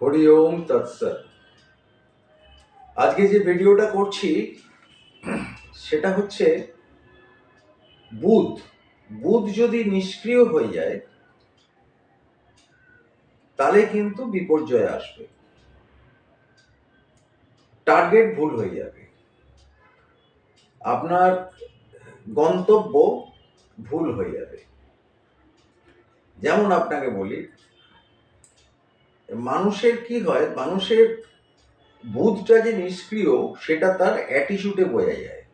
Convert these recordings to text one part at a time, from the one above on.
হরি ওম আজকে যে ভিডিওটা করছি, সেটা হচ্ছে বুধ। বুধ যদি নিষ্ক্রিয় হয়ে যায়, তাহলে কিন্তু বিপর্যয় আসবে। টার্গেট ভুল হয়ে যাবে। আপনার গন্তব্য ভুল হয়ে যাবে। যেমন আপনাকে বলি মানুষের কি হয়, মানুষের বুধটা যে নিষ্ক্রিয়, সেটা তার অ্যাটিটিউডে বোঝা যায়।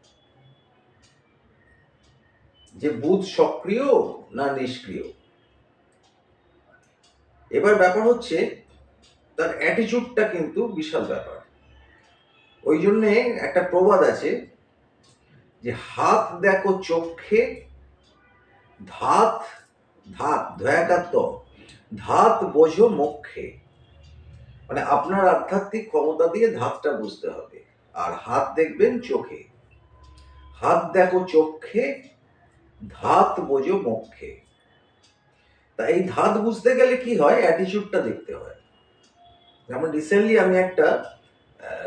যে বুধ সক্রিয় না নিষ্ক্রিয়। এবার ব্যাপার হচ্ছে, তার অ্যাটিটিউডটা কিন্তু বিশাল ব্যাপার। ওই জন্যে একটা প্রবাদ আছে যে, হাত দেখো চক্ষে ধাত ধাত ধয়াকাত্ত ধাত বোঝো মুখে। মানে আপনার আধ্যাত্মিক ক্ষমতা দিয়ে ধাপটা বুঝতে হবে। আর হাত দেখবেন চোখে। হাত দেখো চোখে, ধাত বোঝো মক্ষে তা এই ধাত বুঝতে গেলে কি হয়? অ্যাটিটিউডটা দেখতে হয়। যেমন রিসেন্টলি আমি একটা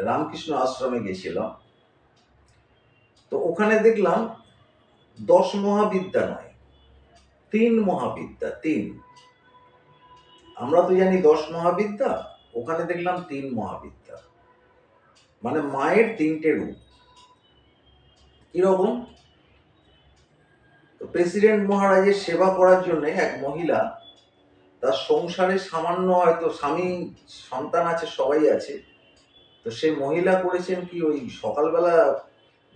রামকৃষ্ণ আশ্রমে গেছিলাম। তো ওখানে দেখলাম দশ মহাবিদ্যা নয়, তিন মহাবিদ্যা, তিন। আমরা তো জানি দশ মহাবিদ্যা। ওখানে দেখলাম তিন মহাবিদ্যা মানে মায়ের তিনটে রূপ। কীরকম? তো প্রেসিডেন্ট মহারাজের সেবা করার জন্য এক মহিলা, তার সংসারে সামান্য হয়তো স্বামী, সন্তান আছে, সবাই আছে। তো সেই মহিলা করেছেন কি ওই সকালবেলা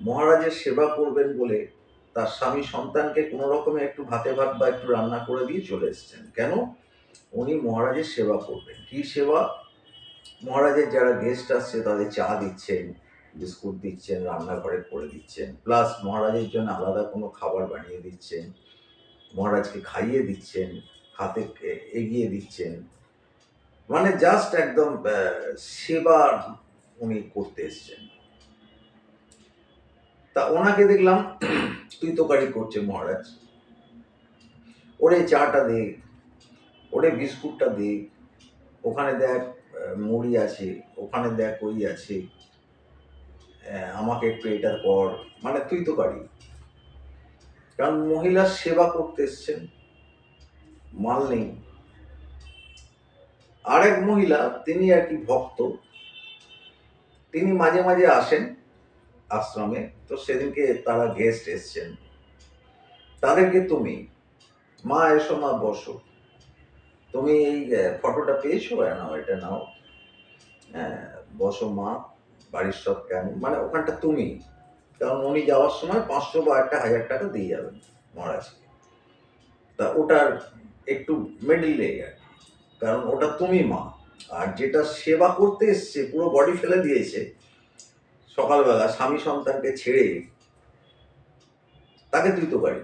মহারাজের সেবা করবেন বলে তার স্বামী সন্তানকে কোনো রকমে একটু ভাতে ভাত বা একটু রান্না করে দিয়ে চলে এসছেন। কেন? উনি মহারাজের সেবা করবেন। কি সেবা? মহারাজের যারা গেস্ট আসছে, তাদের চা দিচ্ছেন, বিস্কুট দিচ্ছেন, রান্নাঘরে করে দিচ্ছেন। প্লাস মহারাজের জন্য আলাদা কোনো খাবার বানিয়ে দিচ্ছেন। মহারাজকে খাইয়ে দিচ্ছেন, হাতে এগিয়ে দিচ্ছেন। মানে জাস্ট একদম সেবা উনি করতে এসছেন। তা ওনাকে দেখলাম, তুই করছে মহারাজ। ওরে চাটা দে, ওরে বিস্কুটটা দে, ওখানে দেখ মুড়ি আছে, ওখানে দেখ ওই আছে। আমাকে একটু এটা কর মানে তুই তো পারি। কারণ মহিলার সেবা করতে এসছেন, মাল নেই। আরেক মহিলা, তিনি আর কি ভক্ত, তিনি মাঝে মাঝে আসেন আশ্রমে, তো সেদিনকে তারা গেস্ট এসছেন। তাদেরকে তুমি, মা এসো, মা বসো। তুমি এই ফটোটা পেয়েছ নাও এটা নাও। বসো মা, বাড়ির সব কেমন? মানে ওখানটা তুমি। কারণ উনি যাওয়ার সময় পাঁচশো বা একটা হাজার টাকা দিয়ে যাবেন মহারাজকে। তা ওটার একটু মিডিলে কি। কারণ ওটা তুমি মা। আর যেটা সেবা করতে এসছে, পুরো বডি ফেলে দিয়েছে, সকালবেলা স্বামী সন্তানকে ছেড়ে তাকে তুই তো পারি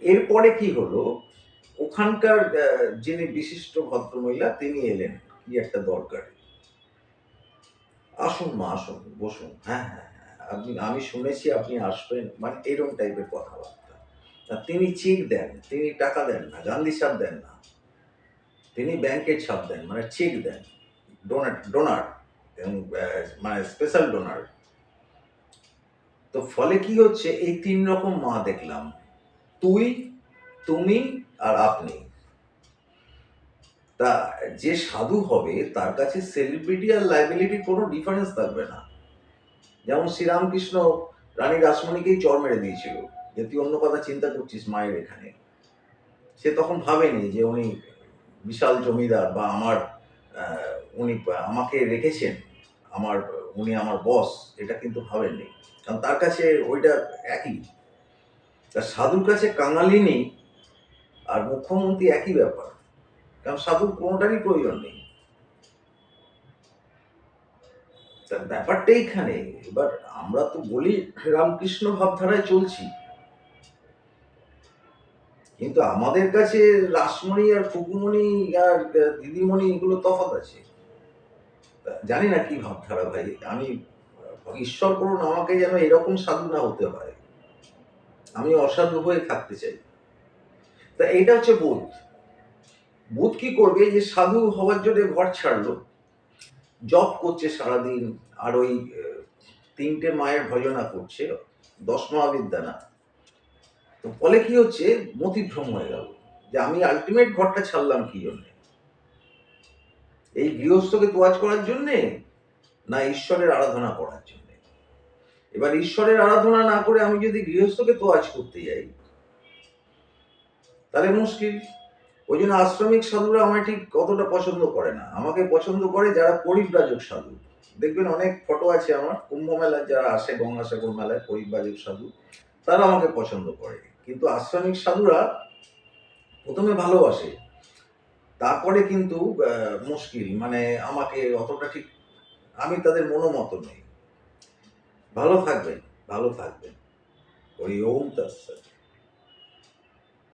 এরপরে কি হলো? ওখানকার যিনি বিশিষ্ট ভদ্রমহিলা, তিনি এলেন। কি একটা দরকারে। আসুন মা, আসুন, বসুন। হ্যাঁ হ্যাঁ হ্যাঁ আপনি, আমি শুনেছি আপনি আসবেন মানে এরকম টাইপের কথাবার্তা। তিনি চেক দেন, তিনি টাকা দেন না, গান্ধী ছাপ দেন না। তিনি ব্যাংকের ছাপ দেন মানে চেক দেন। ডোনার এবং মানে স্পেশাল ডোনার তো ফলে কি হচ্ছে, এই তিন রকম মা দেখলাম। তুই তুমি আর আপনি। তা যে সাধু হবে, তার কাছে সেলিব্রিটি আর লাইবিলিটির কোনো ডিফারেন্স থাকবে না। যেমন শ্রীরামকৃষ্ণ রানী রাসমণিকেই চর মেরে দিয়েছিল, যে তুই অন্য কথা চিন্তা করছিস মায়ের এখানে। সে তখন ভাবেনি যে উনি বিশাল জমিদার বা আমার উনি আমাকে রেখেছেন, আমার, উনি আমার বস এটা কিন্তু ভাবেননি। কারণ তার কাছে ওইটা একই। তা সাধুর কাছে কাঙালিনী আর মুখ্যমন্ত্রী একই ব্যাপার। কারণ সাধুর কোনোটারই প্রয়োজন নেই। তা ব্যাপারটা এইখানে। এবার আমরা তো বলি, রামকৃষ্ণ ভাবধারায় চলছি। কিন্তু আমাদের কাছে রাসমণি আর ফুকুমণি আর দিদিমণি এগুলো তফাৎ আছে। জানি না কি ভাবধারা ভাই। আমি, ঈশ্বর করুন, আমাকে যেন এরকম সাধু না হতে হয়। আমি অসাধু হয়ে থাকতে চাই। তা এইটা হচ্ছে বোধ। বুধ কি করবে? যে সাধু হওয়ার জন্য ঘর ছাড়লো, জপ করছে সারাদিন, আর ওই তিনটে মায়ের ভজনা করছে, দশ মহাবিদ্যা না তো ফলে কি হচ্ছে? মতিভ্রম হয়ে গেল, যে আমি আলটিমেট ঘরটা ছাড়লাম কি জন্যে? এই গৃহস্থকে তোয়াজ করার জন্যে, না ঈশ্বরের আরাধনা করার জন্যে? এবার ঈশ্বরের আরাধনা না করে আমি যদি গৃহস্থকে তোয়াজ করতে যাই তাহলে মুশকিল। ওই জন্য আশ্রমিক সাধুরা আমায় ঠিক কতটা পছন্দ করে না। আমাকে পছন্দ করে যারা পরিব্রাজক সাধু। দেখবেন অনেক ফটো আছে আমার, কুম্ভ মেলায় যারা আসে গঙ্গাসাগর মেলায় পরিব্রাজক সাধু, তারা আমাকে পছন্দ করে। কিন্তু আশ্রমিক সাধুরা প্রথমে ভালোবাসে। তারপরে কিন্তু মুশকিল। মানে আমাকে অতটা ঠিক, আমি তাদের মনোমত নই। ভালো থাকবেন ভালো থাকবেন। ওই ওম তৎসৎ।